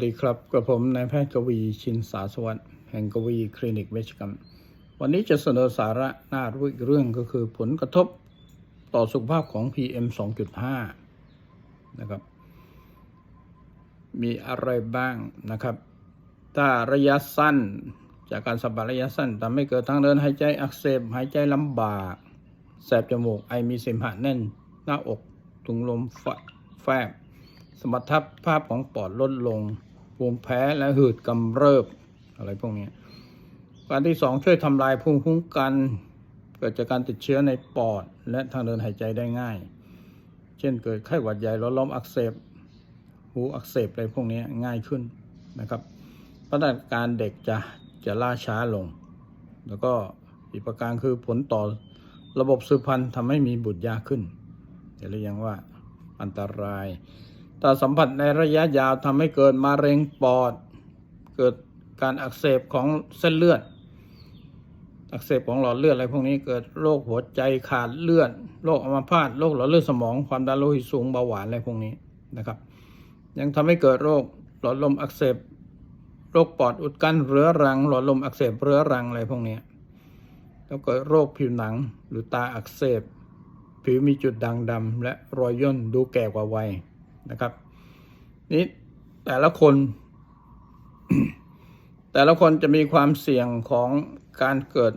สวัสดีครับกับผมนายแพทย์กวีชินสาสวัสดิ์แห่งกวีคลินิกเวชกรรม วันนี้จะเสนอสาระน่ารู้อีกเรื่องก็คือผลกระทบต่อสุขภาพของ PM 2.5 นะครับ มีอะไรบ้างนะครับ ถ้าระยะสั้นจากการสัมผัสระยะสั้นทำให้เกิดทางเดินหายใจอักเสบหายใจลำบาก แสบจมูกไอมีเสมหะแน่น หน้าอกถุงลมแฟบสมรรถภาพของปอดลดลง ภูมิแพ้และหืดกำเริบอะไรพวกนี้การที่สองช่วยทำลายภูมิคุ้มกันเกิดจากการติดเชื้อในปอด และทางเดินหายใจได้ง่าย เช่นเกิดไข้หวัดใหญ่หลอดลมอักเสบ หูอักเสบอะไรพวกนี้ง่ายขึ้นนะครับพัฒนาการเด็กจะจะล่าช้าลง แล้วก็อีกประการคือผลต่อระบบสืบพันธุ์ทำให้มีบุตรยากขึ้นเดี๋ยวเรียกว่าอันตราย ถ้าสัมผัสในระยะยาวทำให้เกิดมะเร็งปอด เกิดการอักเสบของเส้นเลือด อักเสบของหลอดเลือดอะไรพวกนี้เกิดโรคหัวใจขาดเลือดโรคอัมพาตโรคหลอดเลือดสมองความดันโลหิตสูงเบาหวานอะไรพวกนี้นะครับ ยังทำให้เกิดโรคหลอดลมอักเสบโรคปอดอุดกั้นเรื้อรัง หลอดลมอักเสบเรื้อรังอะไรพวกนี้แล้วเก็โรคผิวหนังหรือตาอักเสบ ผิวมีจุดด่างดำและรอยย่นดูแก่กว่าวัย นะครับนี่แต่ละคน แต่ละคนจะมีความเสี่ยงของการเกิด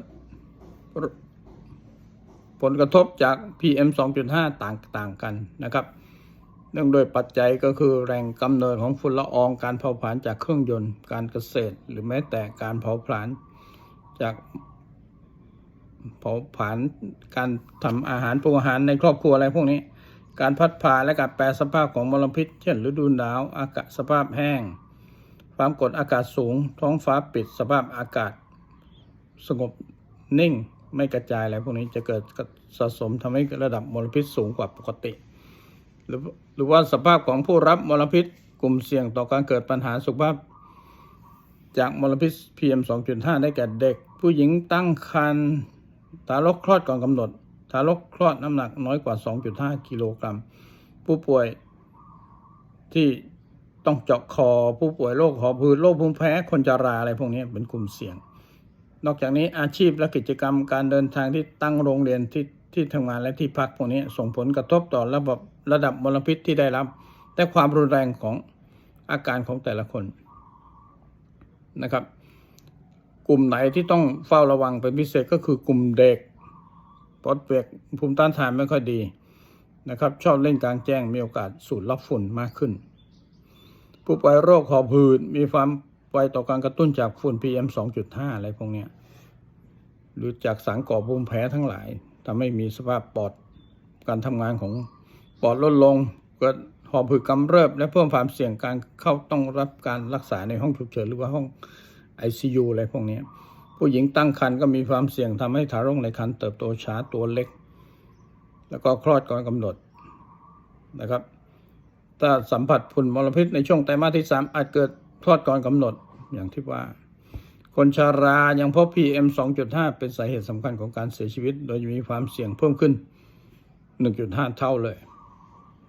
ผลกระทบจาก PM 2.5 ต่างต่างกันนะครับเนื่องโดยปัจจัยก็คือแรงกำเนิดของฝุ่นละอองการเผาผลาญจากเครื่องยนต์การเกษตร หรือแม้แต่การเผาผลาญจากเผาผลาญการทำอาหารปรุงอาหารในครอบครัวอะไรพวกนี้ การพัดพาและการแปรสภาพของมลพิษ เช่นฤดูหนาว อากาศสภาพแห้ง ความกดอากาศสูง ท้องฟ้าปิดสภาพอากาศ สงบนิ่งไม่กระจายอะไรพวกนี้จะเกิดสะสมทำให้ระดับมลพิษสูงกว่าปกติ หรือหรือว่าสภาพของผู้รับมลพิษ กลุ่มเสี่ยงต่อการเกิดปัญหาสุขภาพ จากมลพิษ PM 2.5 ได้แก่เด็ก ผู้หญิงตั้งครรภ์ทารกคลอดก่อนกำหนด ทารกคลอดน้ำหนักน้อยกว่า 2.5 กิโลกรัม ผู้ป่วยที่ต้องเจาะคอ ผู้ป่วยโรคหอบหืดโรคภูมิแพ้ คนชราอะไรพวกนี้เป็นกลุ่มเสี่ยง นอกจากนี้อาชีพและกิจกรรมการเดินทางที่ตั้งโรงเรียนที่ที่ทำงานและที่พักพวกนี้ส่งผลกระทบต่อระบบระดับมลพิษที่ได้รับและความรุนแรงของอาการของแต่ละคนนะครับ กลุ่มไหนที่ต้องเฝ้าระวังเป็นพิเศษก็คือกลุ่มเด็ก ปอดเปียกภูมิต้านทานไม่ค่อยดีนะครับ ชอบเล่นกลางแจ้งมีโอกาสสูดรับฝุ่นมากขึ้น ผู้ป่วยโรคหอบหืดมีความไวต่อการกระตุ้นจากฝุ่น PM 2.5 อะไรพวกนี้หรือจากสารก่อภูมิแพ้ทั้งหลายทำให้มีสภาพปอดการทำงานของปอดลดลงเกิดหอบหืดกำเริบ และเพิ่มความเสี่ยงการเข้าต้องรับการรักษาในห้องฉุกเฉินหรือว่าห้อง ICU อะไรพวกนี้ ผู้หญิงตั้งครรภ์ก็มีความเสี่ยงทำให้ทารกในครรภ์เติบโตช้าตัวเล็ก แล้วก็คลอดก่อนกำหนดนะครับ ถ้าสัมผัสฝุ่นมลพิษในช่วงไตรมาสที่ 3 อาจเกิดคลอดก่อนกำหนดอย่างที่ว่า คนชารายังพบ PM 2.5 เป็นสาเหตุสำคัญของการเสียชีวิต โดยมีความเสี่ยงเพิ่มขึ้น 1.5 เท่าเลย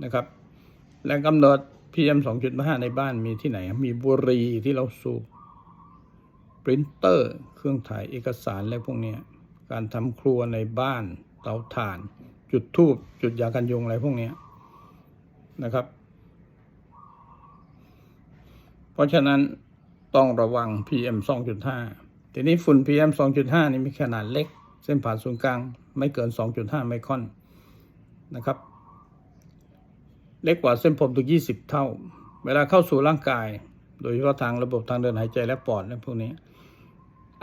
นะครับแหล่งกำเนิด PM 2.5 ในบ้านมีที่ไหน มีบุหรี่ที่เราสูบ ปรินเตอร์ เครื่องถ่ายเอกสารอะไรพวกนี้การทำครัวในบ้าน เตาถ่าน จุดทูบจุดยากันยุงอะไรพวกนี้นะครับ เพราะฉะนั้นต้องระวัง PM 2.5 ทีนี้ฝุ่น PM 2.5 นี่มีขนาดเล็ก เส้นผ่านศูนย์กลางไม่เกิน 2.5 ไมครอนนะครับ เล็กกว่าเส้นผมถึง 20 เท่า เวลาเข้าสู่ร่างกาย โดยเฉพาะทางระบบทางเดินหายใจและปอดและพวกนี้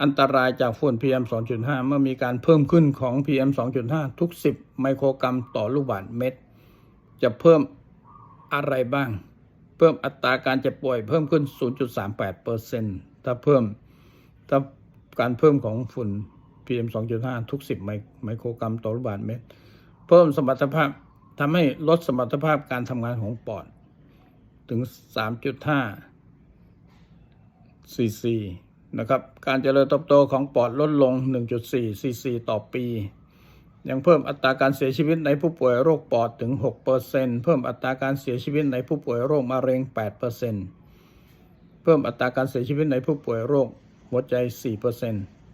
อันตรายจากฝุ่น PM 2.5 เมื่อมีการเพิ่มขึ้นของ PM 2.5 ทุก 10 ไมโครกรัมต่อลูกบาศก์เมตร จะเพิ่มอะไรบ้าง เพิ่มอัตราการเจ็บป่วยเพิ่มขึ้น 0.38เปอร์เซ็นต์ถ้าเพิ่มถ้าการเพิ่มของฝุ่น PM 2.5 ทุก 10ไมไมโครกรัมต่อลูกบาศก์เมตร เพิ่มสมรรถภาพทำให้ลดสมรรถภาพการทำงานของปอด ถึง 3.5 ซีซี นะครับการเจริญเติบโตของปอดลดลง 1.4 ซีซีต่อปี ยังเพิ่มอัตราการเสียชีวิตในผู้ป่วยโรคปอดถึง 6%เพิ่มอัตราการเสียชีวิตในผู้ป่วยโรคมะเร็ง8%เพิ่มอัตราการเสียชีวิตในผู้ป่วยโรคหัวใจ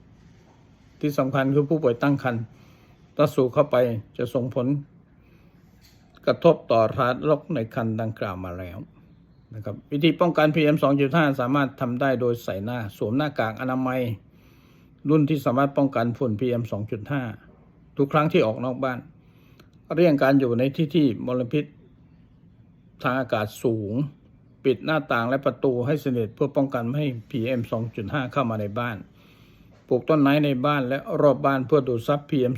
4%ที่สำคัญคือผู้ป่วยตั้งครรภ์ถ้าสูบเข้าไปจะส่งผลกระทบต่อทารกในครรภ์ดังกล่าวมาแล้ว นะครับวิธีป้องกัน PM 2.5 สามารถทำได้โดยใส่หน้า สวมหน้ากากอนามัย รุ่นที่สามารถป้องกันฝุ่น PM 2.5 ทุกครั้งที่ออกนอกบ้านเลี่ยงการอยู่ในที่ที่มลพิษทางอากาศสูง ปิดหน้าต่างและประตูให้สนิทเพื่อป้องกันไม่ให้ PM 2.5 เข้ามาในบ้าน ปลูกต้นไม้ในบ้านและรอบบ้านเพื่อดูดซับ PM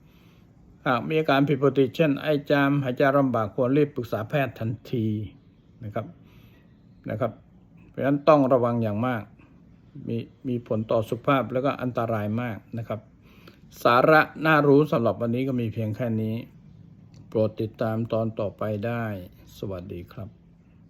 2.5 หากมีอาการผิดปกติเช่น ไอจามหายใจลำบากควรรีบปรึกษาแพทย์ทันที นะครับนะครับ เพราะฉะนั้นต้องระวังอย่างมาก มีมีผลต่อสุขภาพแล้วก็อันตรายมากนะครับ สาระน่ารู้สำหรับวันนี้ก็มีเพียงแค่นี้ โปรดติดตามตอนต่อไปได้ สวัสดีครับ